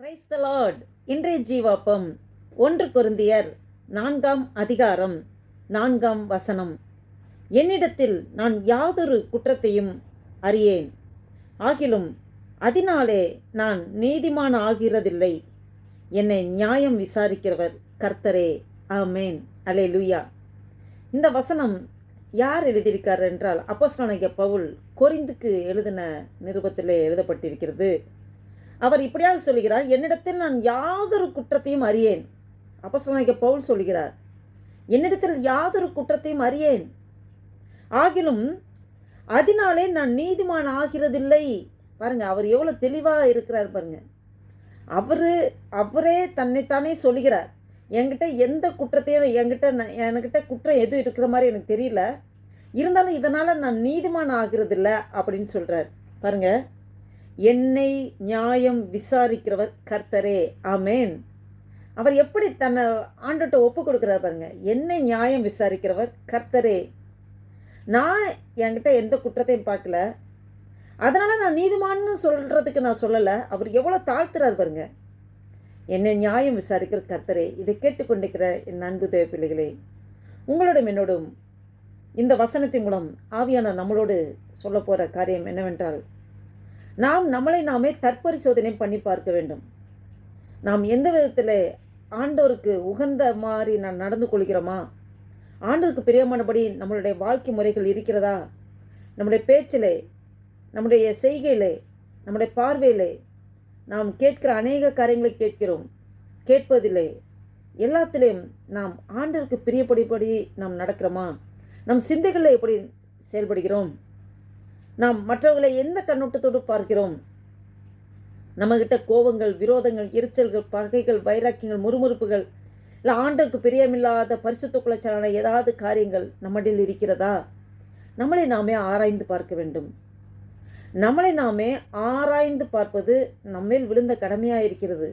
Christ the Lord இன்றைய ஜீவாப்பம் ஒன்று கொருந்தியர் நான்காம் அதிகாரம் நான்காம் வசனம். என்னிடத்தில் நான் யாதொரு குற்றத்தையும் அறியேன். ஆகிலும் அதனாலே நான் நீதிமான ஆகிறதில்லை என்னை நியாயம் விசாரிக்கிறவர் கர்த்தரே. ஆமேன். அலே லூயா இந்த வசனம் யார் எழுதியிருக்கார் என்றால் அப்போஸ்தலனாகிய பவுல் கொரிந்துக்கு எழுதின நிருபத்திலே எழுதப்பட்டிருக்கிறது. அவர் இப்படியாக சொல்கிறார் என்னிடத்தில் நான் யாதொரு குற்றத்தையும் அறியேன். அப்போ சொன்ன பவுல் சொல்கிறார் என்னிடத்தில் யாதொரு குற்றத்தையும் அறியேன். ஆகிலும் அதனாலே நான் நீதிமான் ஆகிறதில்லை. பாருங்க அவர் எவ்வளோ தெளிவாக இருக்கிறார் பாருங்க. அவர் அவரே தன்னைத்தானே சொல்கிறார் என்கிட்ட எந்த குற்றத்தையும் என்கிட்ட நான் என்கிட்ட குற்றம் எதுவும் இருக்கிற மாதிரி எனக்கு தெரியல. இருந்தாலும் இதனால் நான் நீதிமான் ஆகிறதில்ல. அப்படின்னு சொல்கிறார் பாருங்கள் என்னை நியாயம் விசாரிக்கிறவர் கர்த்தரே. ஆமேன். அவர் எப்படி தன்னை ஆண்டுகிட்ட ஒப்பு கொடுக்குறாரு பாருங்க. என்னை நியாயம் விசாரிக்கிறவர் கர்த்தரே. நான் என்கிட்ட எந்த குற்றத்தையும் பார்க்கல. அதனால் நான் நீதிமான்னு சொல்கிறதுக்கு நான் சொல்லலை. அவர் எவ்வளோ தாழ்த்துறார் பாருங்க. என்னை நியாயம் விசாரிக்கிற கர்த்தரே. இதை கேட்டுக்கொண்டிருக்கிற என் அன்பு தேவ பிள்ளைகளே உங்களோடும் என்னோடும் இந்த வசனத்தின் மூலம் ஆவியான நம்மளோடு சொல்ல போகிற காரியம் என்னவென்றால் நாம் நம்மளை நாமே தற்பரிசோதனை பண்ணி பார்க்க வேண்டும். நாம் எந்த விதத்தில் ஆண்டோருக்கு உகந்த மாதிரி நான் நடந்து கொள்கிறோமா? ஆண்டோருக்கு பிரியமானபடி நம்மளுடைய வாழ்க்கை முறைகள் இருக்கிறதா? நம்முடைய பேச்சிலே நம்முடைய செய்கையிலே நம்முடைய பார்வையிலே நாம் கேட்கிற அநேக காரியங்களை கேட்கிறோம். கேட்பதில்லை எல்லாத்திலையும் நாம் ஆண்டருக்கு பிரியப்படிப்படி நாம் நடக்கிறோமா? நம் சிந்தைகளில் எப்படி செயல்படுகிறோம்? நாம் மற்றவர்களை எந்த கண்ணோட்டத்தோடு பார்க்கிறோம்? நம்மக்கிட்ட கோபங்கள் விரோதங்கள் எரிச்சல்கள் பகைகள் வைராக்கியங்கள் முறுமுறுப்புகள் இல்லை ஆண்டுக்கு பிரியமில்லாத பரிசுத்த குலச்சலான ஏதாவது காரியங்கள் நம்மடில் இருக்கிறதா? நம்மளை நாமே ஆராய்ந்து பார்க்க வேண்டும். நம்மளை நாமே ஆராய்ந்து பார்ப்பது நம்மேல் விழுந்த கடமையாக இருக்கிறது.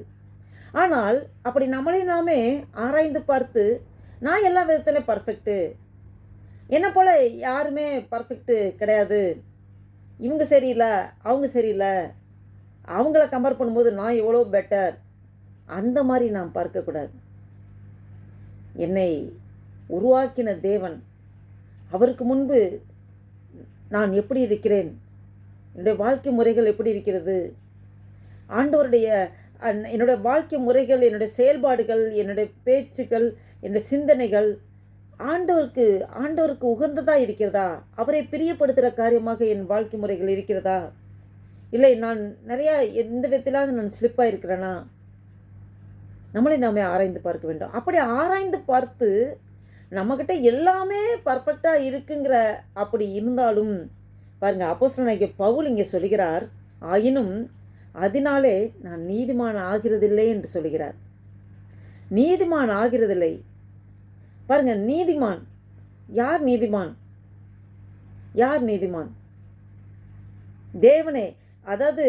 ஆனால் அப்படி நம்மளை நாமே ஆராய்ந்து பார்த்து நான் எல்லா விதத்துலையும் பர்ஃபெக்ட்டு என்னை போல் யாருமே பர்ஃபெக்ட்டு கிடையாது. இவங்க சரியில்லை அவங்க சரியில்லை. அவங்கள கம்பேர் பண்ணும்போது நான் எவ்வளோ பெட்டர் அந்த மாதிரி நாம் பார்க்கக்கூடாது. என்னை உருவாக்கின தேவன் அவருக்கு முன்பு நான் எப்படி இருக்கிறேன்? என்னுடைய வாழ்க்கை முறைகள் எப்படி இருக்கிறது? ஆண்டவருடைய என்னுடைய வாழ்க்கை முறைகள் என்னுடைய செயல்பாடுகள் என்னுடைய பேச்சுக்கள் என்னுடைய சிந்தனைகள் ஆண்டவருக்கு ஆண்டவருக்கு உகந்ததாக இருக்கிறதா? அவரை பிரியப்படுத்துகிற காரியமாக என் வாழ்க்கை முறைகள் இருக்கிறதா? இல்லை நான் நிறையா எந்த விதத்திலாவது நான் ஸ்லிப்பாக இருக்கிறேனா நம்மளை நாமே ஆராய்ந்து பார்க்க வேண்டும். அப்படி ஆராய்ந்து பார்த்து நம்மக்கிட்ட எல்லாமே பர்ஃபெக்டாக இருக்குங்கிற அப்படி இருந்தாலும் பாருங்க அப்போசனாகிய பவுல் இங்கே சொல்கிறார் ஆயினும் அதனாலே நான் நீதிமான் ஆகிறதில்லை என்று சொல்கிறார். நீதிமான் ஆகிறதில்லை. பாருங்க நீதிமான். யார் நீதிமான்? யார் நீதிமான்? தேவனே அதாவது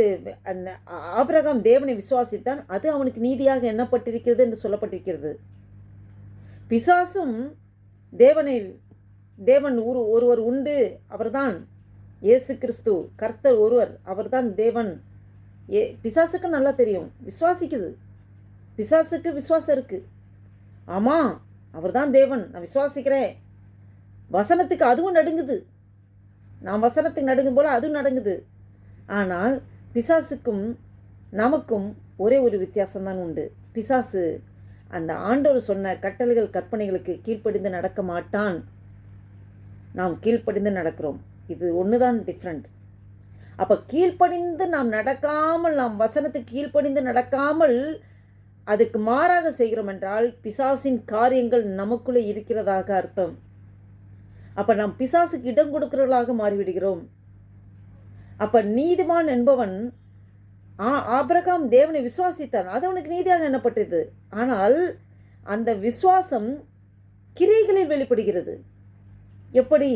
ஆபிரகாம் தேவனை விசுவாசித்தான் அது அவனுக்கு நீதியாக எண்ணப்பட்டிருக்கிறது என்று சொல்லப்பட்டிருக்கிறது. பிசாசும் தேவனை தேவன் ஒரு ஒருவர் உண்டு அவர்தான். இயேசு கிறிஸ்து கர்த்தர் ஒருவர் அவர்தான் தேவன். ஏ பிசாசுக்கு நல்லா தெரியும் விசுவாசிக்குது. பிசாசுக்கு விசுவாசம் இருக்குது ஆமாம் அவர்தான் தேவன். நான் விசுவாசிக்கிறேன். வசனத்துக்கு அதுவும் நடுங்குது. நான் வசனத்துக்கு நடுங்கும் போல் அதுவும் நடுங்குது. ஆனால் பிசாசுக்கும் நமக்கும் ஒரே ஒரு வித்தியாசம்தான் உண்டு. பிசாசு அந்த ஆண்டவர் சொன்ன கட்டளைகள் கற்பனைகளுக்கு கீழ்ப்படிந்து நடக்க மாட்டான். நாம் கீழ்ப்படிந்து நடக்கிறோம். இது ஒன்று தான் டிஃப்ரெண்ட் அப்போ கீழ்ப்படிந்து நாம் நடக்காமல் நாம் வசனத்துக்கு கீழ்ப்படிந்து நடக்காமல் அதுக்கு மாறாக செய்கிறோம் என்றால் பிசாசின் காரியங்கள் நமக்குள்ளே இருக்கிறதாக அர்த்தம். அப்போ நாம் பிசாசுக்கு இடம் கொடுக்கிறவர்களாக மாறிவிடுகிறோம். அப்போ நீதிமான் என்பவன் ஆ ஆபிரகாம் தேவனை விசுவாசித்தான். அது அவனுக்கு நீதியாக எண்ணப்பட்டது. ஆனால் அந்த விசுவாசம் கிரைகளில் வெளிப்படுகிறது. எப்படி?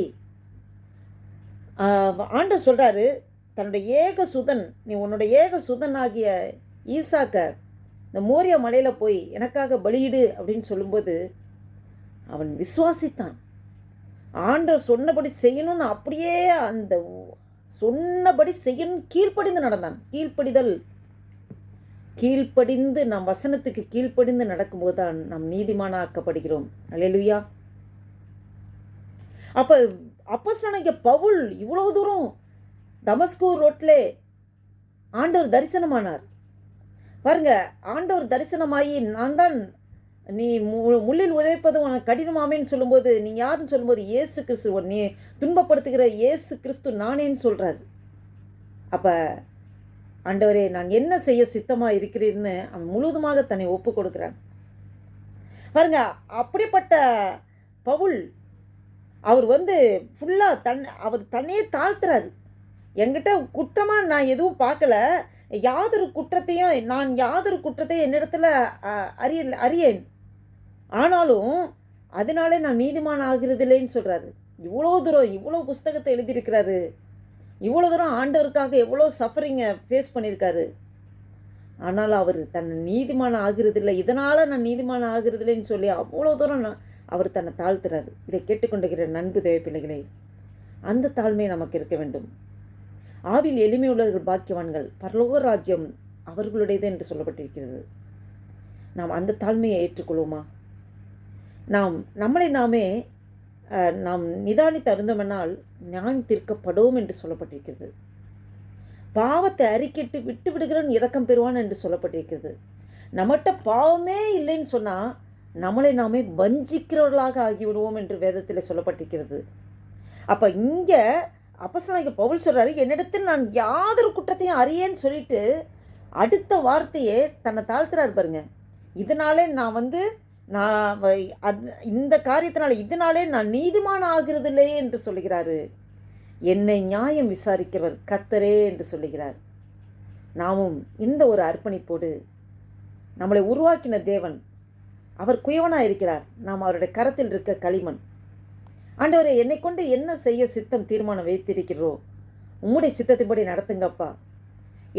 ஆண்ட சொல்கிறாரு தன்னுடைய ஏக சுதன் நீ உன்னுடைய ஏக சுதன் ஆகிய ஈசாக்க இந்த மோரிய மலையில் போய் எனக்காக பலியிடு அப்படின்னு சொல்லும்போது அவன் விசுவாசித்தான். ஆண்டவர் சொன்னபடி செய்யணும்னு அப்படியே அந்த சொன்னபடி செய்யணும் கீழ்ப்படிந்து நடந்தான். கீழ்ப்படிதல் கீழ்ப்படிந்து நாம் வசனத்துக்கு கீழ்ப்படிந்து நடக்கும்போது தான் நாம் நீதிமானாக்கப்படுகிறோம். அலையலுயா அப்போ அப்போஸ்தலனாகிய பவுல் இவ்வளோ தூரம் தமஸ்கூர் ரோட்லே ஆண்டவர் தரிசனமானார். பாருங்க ஆண்டவர் தரிசனமாகி நான் தான் நீ மு- முள்ளில் உதைப்பது உனக்கு கடினமாமேன்னு சொல்லும்போது நீ யாருன்னு சொல்லும்போது இயேசு கிறிஸ்து நீ துன்பப்படுத்துகிற ஏசு கிறிஸ்து நானேன்னு சொல்கிறார் அப்போ ஆண்டவரே நான் என்ன செய்ய சித்தமாக இருக்கிறேன்னு அவன் முழுவதுமாக தன்னை ஒப்பு கொடுக்குறான். பாருங்க அப்படிப்பட்ட பவுல் அவர் வந்து ஃபுல்லாக தன் அவர் தன்னையே தாழ்த்துறாரு. என்கிட்ட குற்றமாக நான் எதுவும் பார்க்கல. யாதொரு குற்றத்தையும் நான் யாதொரு குற்றத்தையும் என்னிடத்துல அறிய அறியேன். ஆனாலும் அதனாலே நான் நீதிமான் ஆகிறதில்லைன்னு சொல்கிறாரு இவ்வளோ தூரம் இவ்வளோ புஸ்தகத்தை எழுதியிருக்கிறாரு. இவ்வளோ தூரம் ஆண்டவருக்காக எவ்வளோ சஃபரிங்கை ஃபேஸ் பண்ணியிருக்காரு. ஆனால் அவர் தன்னை நீதிமான் ஆகிறதில்லை. இதனால் நான் நீதிமான் ஆகிறதில்லைன்னு சொல்லி அவ்வளோ தூரம் நான் அவர் தன்னை தாழ்த்துறாரு. இதை கேட்டுக்கொண்டுகிற நண்பு தேவை பிள்ளைகளே அந்த தாழ்மை நமக்கு இருக்க வேண்டும். ஆவில் எளிமையுள்ளவர்கள் பாக்கியவான்கள் பரலோக ராஜ்யம் அவர்களுடையது என்று சொல்லப்பட்டிருக்கிறது. நாம் அந்த தாழ்மையை ஏற்றுக்கொள்வோமா? நாம் நம்மளை நாமே நாம் நிதானித்து அருந்தமென்னால் நியாயம் தீர்க்கப்படுவோம் என்று சொல்லப்பட்டிருக்கிறது. பாவத்தை அறிக்கிட்டு விட்டு விடுகிறவன் இரக்கம் பெறுவான் என்று சொல்லப்பட்டிருக்கிறது. நம்மகிட்ட பாவமே இல்லைன்னு சொன்னால் நம்மளை நாமே வஞ்சிக்கிறவர்களாக ஆகிவிடுவோம் என்று வேதத்தில் சொல்லப்பட்டிருக்கிறது. அப்போ இங்கே அப்போஸ்தலனாகிய பவுல் சொல்கிறாரு என்னிடத்தில் நான் யாதொரு குற்றத்தையும் அறியேன்னு சொல்லிட்டு அடுத்த வார்த்தையே தன்னை தாழ்த்துறாரு பாருங்க. இதனாலே நான் வந்து நான் அந் அது இந்த காரியத்தினால இதனாலே நான் நீதிமான ஆகிறதில்லையே என்று சொல்லுகிறாரு. என்னை நியாயம் விசாரிக்கிறவர் கத்தரே என்று சொல்லுகிறார். நாமும் இந்த ஒரு அர்ப்பணிப்போடு நம்மளை உருவாக்கின தேவன் அவர் குயவனாக இருக்கிறார் நாம் அவருடைய கரத்தில் இருக்க களிமண். ஆண்டவரே என்னை கொண்டு என்ன செய்ய சித்தம் தீர்மானம் வைத்திருக்கிறோ உம்முடைய சித்தத்தின்படி நடத்துங்கப்பா.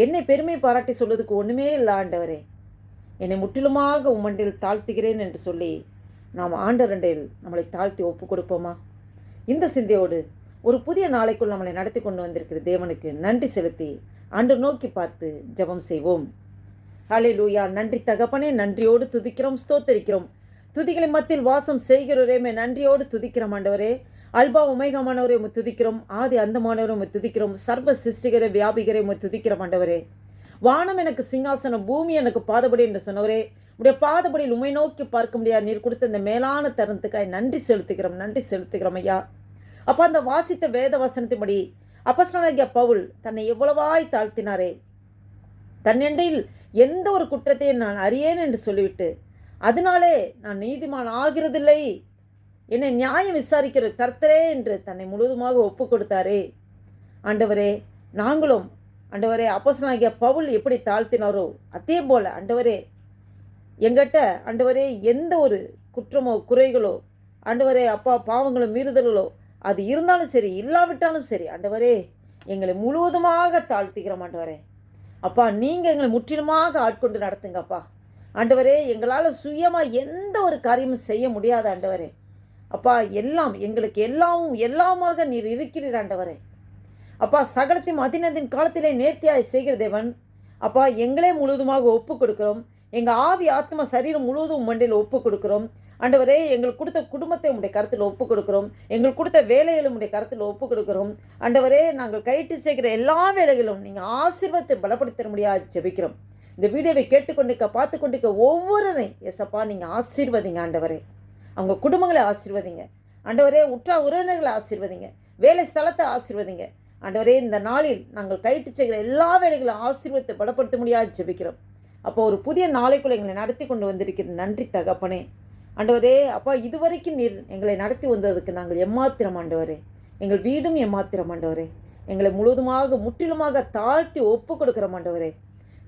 என்னை பெருமை பாராட்டி சொல்வதுக்கு ஒன்றுமே இல்லை ஆண்டவரே. என்னை முற்றிலுமாக உம்மண்டில் தாழ்த்துகிறேன் என்று சொல்லி நாம் ஆண்டவரண்டையில் நம்மளை தாழ்த்தி ஒப்பு கொடுப்போமா? இந்த சிந்தையோடு ஒரு புதிய நாளைக்குள் நம்மளை நடத்தி கொண்டு வந்திருக்கிற தேவனுக்கு நன்றி செலுத்தி ஆண்டு நோக்கி பார்த்து ஜெபம் செய்வோம். ஹலே லூயா நன்றி தகப்பனே நன்றியோடு துதிக்கிறோம் ஸ்தோத்தரிக்கிறோம். துதிகளை மத்தியில் வாசம் செய்கிறவரேமே நன்றியோடு துதிக்கிறோம் ஆண்டவரே. அல்பா உமைகமானவரை உமை துதிக்கிறோம். ஆதி அந்தமானவரை உமை துதிக்கிறோம். சர்வ சிருஷ்டிகரை வியாபிகரை உமை துதிக்கிறோம் ஆண்டவரே. வானம் எனக்கு சிங்காசனம் பூமி எனக்கு பாதபடி என்று சொன்னவரே. உடைய பாதபடியில் உமை நோக்கி பார்க்க முடியாது. நீர் கொடுத்த இந்த மேலான தருணத்துக்காய் நன்றி செலுத்துகிறோம் நன்றி செலுத்துகிறோம் ஐயா. அப்போ அந்த வாசித்த வேத வசனத்தின்படி அப்பஸ்தலனாகிய பவுல் தன்னை எவ்வளவாய் தாழ்த்தினாரே. தன்னெண்டையில் எந்த ஒரு குற்றத்தையும் நான் அறியேன் என்று சொல்லிவிட்டு அதனாலே நான் நீதிமான் ஆகிறதில்லை. என்னை நியாயம் விசாரிக்கிற கர்த்தரே என்று தன்னை முழுவதுமாக ஒப்பு கொடுத்தாரே. ஆண்டவரே நாங்களும் ஆண்டவரே அப்போசனாகிய பவுல் எப்படி தாழ்த்தினாரோ அதே போல் ஆண்டவரே எங்கிட்ட ஆண்டவரே எந்த ஒரு குற்றமோ குறைகளோ ஆண்டவரே அப்பா பாவங்களோ மீறுதல்களோ அது இருந்தாலும் சரி இல்லாவிட்டாலும் சரி ஆண்டவரே எங்களை முழுவதுமாக தாழ்த்திக்கிறோம் ஆண்டவரே. அப்பா நீங்கள் எங்களை முற்றிலுமாக ஆட்கொண்டு நடத்துங்கப்பா. ஆண்டவரே எங்களால் சுயமாக எந்த ஒரு காரியமும் செய்ய முடியாத ஆண்டவரே. அப்பா எல்லாம் எங்களுக்கு எல்லாமும் எல்லாமாக நீர் இருக்கிறீர் ஆண்டவரே. அப்பா சகலத்தையும் அதினதின் காலத்திலே நேர்த்தியாய் செய்கிற தேவன். அப்பா எங்களே முழுவதுமாக ஒப்பு கொடுக்கிறோம் எங்கள் ஆவி ஆத்மா சரீரம் முழுவதும் மண்டையில் ஒப்பு கொடுக்கிறோம் ஆண்டவரே எங்களுக்கு கொடுத்த குடும்பத்தை உடைய கருத்தில் ஒப்பு கொடுக்கிறோம் எங்களுக்கு கொடுத்த வேலைகளை உங்களுடைய கருத்தில் ஒப்பு கொடுக்கிறோம் ஆண்டவரே நாங்கள் கைட்டு செய்கிற எல்லா வேலைகளும் நீங்கள் ஆசீர்வாதத்தை பலப்படுத்த முடியாது ஜெபிக்கிறோம். இந்த வீடியோவை கேட்டுக்கொண்டிருக்க பார்த்து கொண்டிருக்க ஒவ்வொருவரையும் எசப்பா நீங்கள் ஆசீர்வதிங்க ஆண்டவரே. அவங்க குடும்பங்களை ஆசீர்வதிங்க. ஆண்டவரே உற்றா உறவினர்களை ஆசீர்வதிங்க. வேலை ஸ்தலத்தை ஆசீர்வதிங்க. ஆண்டவரே இந்த நாளில் நாங்கள் கைட்டு செய்கிற எல்லா வேலைகளும் ஆசீர்வத்தை பலப்படுத்த முடியாது ஜெபிக்கிறோம். அப்போ ஒரு புதிய நாளைக்குள்ள எங்களை நடத்தி கொண்டு வந்திருக்கிற நன்றி தகப்பனே. ஆண்டவரே அப்பா இதுவரைக்கும் நீர் எங்களை நடத்தி வந்ததுக்கு நாங்கள் எம்மாத்திரம் ஆண்டவரே. எங்கள் வீடும் எம்மாத்திரம் ஆண்டவரே. எங்களை முழுவதுமாக முற்றிலுமாக தாழ்த்தி ஒப்பு கொடுக்குற ஆண்டவரே.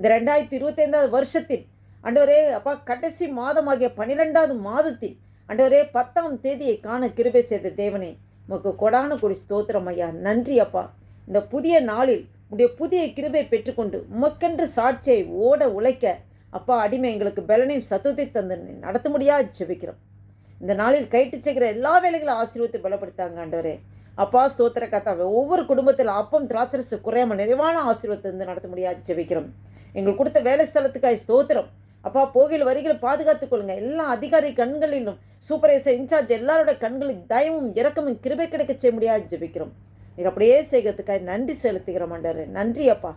இந்த ரெண்டாயிரத்தி இருபத்தைந்தாவது வருஷத்தில் அண்டவரே அப்பா கடைசி மாதமாகிய பன்னிரெண்டாவது மாதத்தில் அண்டவரே பத்தாம் தேதியை காண கிருபை செய்த தேவனே உமக்கு கொடான கொடி ஸ்தோத்திரம் ஐயா. நன்றி அப்பா. இந்த புதிய நாளில் உடைய புதிய கிருபை பெற்றுக்கொண்டு உமக்கென்று சாட்சியை ஓட உழைக்க அப்பா அடிமை எங்களுக்கு பலனையும் சத்துவத்தை தந்து நடத்த முடியாது ஜெபிக்கிறோம். இந்த நாளில் கைட்டு செய்கிற எல்லா வேலைகளும் ஆசீர்வத்தை பலப்படுத்தாங்க ஆண்டவரே. அப்பா ஸ்தோத்திர கத்தாவை ஒவ்வொரு குடும்பத்தில் அப்பம் திராட்சரசு குறையாமல் நிறைவான ஆசீர்வத்தை வந்து நடத்த முடியாது ஜெபிக்கிறோம். எங்களுக்கு கொடுத்த வேலை ஸ்தலத்துக்காய் ஸ்தோத்திரம். அப்பா போகையில் வரிகளை பாதுகாத்துக் கொள்ளுங்க. எல்லா அதிகாரி கண்களிலும் சூப்பரேசர் இன்சார்ஜ் எல்லாரோட கண்களுக்கு தயவும் இரக்கமும் கிருபை கிடைக்க செய்ய முடியாது ஜெபிக்கிறோம். நீர் அப்படியே செய்கிறதுக்காக நன்றி செலுத்துகிறோம் ஆண்டவரே. நன்றி அப்பா.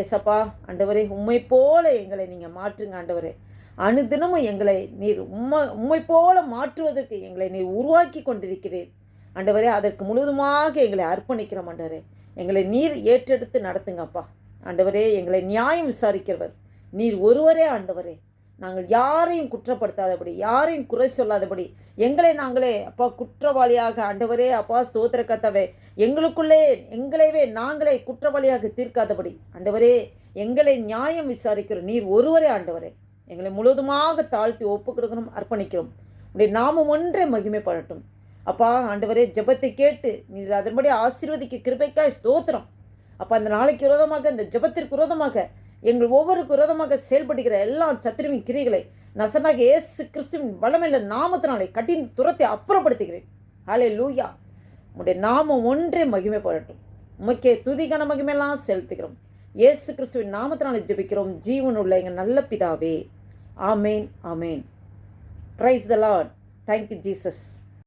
எஸ் அப்பா. ஆண்டவரே உண்மை போல எங்களை நீங்கள் மாற்றுங்க ஆண்டவரே. அனுதினமும் எங்களை நீர் உம்மை உண்மை போல மாற்றுவதற்கு எங்களை நீர் உருவாக்கி கொண்டிருக்கிறீர். ஆண்டவரே அதற்கு முழுவதுமாக எங்களை அர்ப்பணிக்கிறோம் ஆண்டவரே. எங்களை நீர் ஏற்றெடுத்து நடத்துங்கப்பா ஆண்டவரே எங்களை நியாயம் விசாரிக்கிறவர். நீர் ஒருவரே ஆண்டவரே. நாங்கள் யாரையும் குற்றப்படுத்தாதபடி யாரையும் குறை சொல்லாதபடி எங்களை நாங்களே அப்பா குற்றவாளியாக ஆண்டவரே அப்பா ஸ்தோத்திர கத்தவே எங்களுக்குள்ளே எங்களைவே நாங்களே குற்றவாளியாக தீர்க்காதபடி ஆண்டவரே எங்களை நியாயம் விசாரிக்கிற நீர் ஒருவரே ஆண்டவரே. எங்களை முழுவதுமாக தாழ்த்தி ஒப்பு கொடுக்கணும் அர்ப்பணிக்கிறோம். உடைய நாமம் ஒன்றே மகிமைப்படட்டும். அப்பா ஆண்டவரே ஜெபத்தை கேட்டு நீர் அதன்படி ஆசீர்வதிக்க கிருபைக்காய் ஸ்தோத்திரம். அப்போ அந்த நாளைக்கு விரோதமாக இந்த ஜெபத்திற்கு விரோதமாக எங்கள் ஒவ்வொருக்கு விரோதமாக செயல்படுகிற எல்லா சத்திரவின் கிரிகளை நசனாக இயேசு கிறிஸ்துவின் வளமில்ல நாமத்தினாலே கட்டின் துரத்தை அப்புறப்படுத்துகிறேன். ஹலே லூயா உடைய நாமம் ஒன்றே மகிமை போடட்டும் உமக்கே துதிகன மகிமையெல்லாம் செலுத்துகிறோம். இயேசு கிறிஸ்துவின் நாமத்தினாலே ஜெபிக்கிறோம். உள்ள எங்கள் நல்ல பிதாவே. Amen amen praise the Lord thank you Jesus